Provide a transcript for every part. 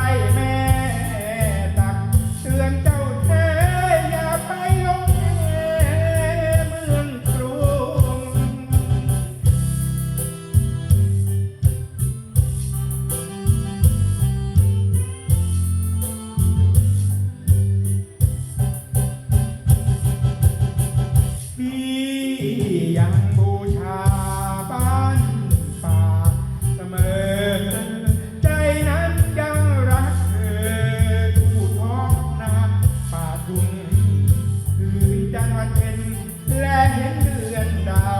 right วัเพ็ญและเห็นเดือนดาว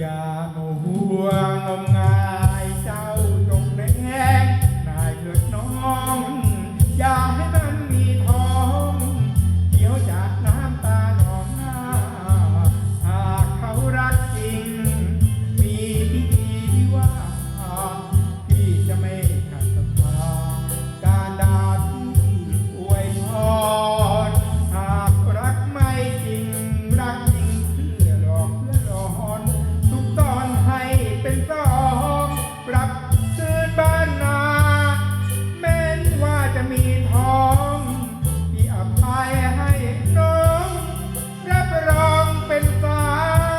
Yeah.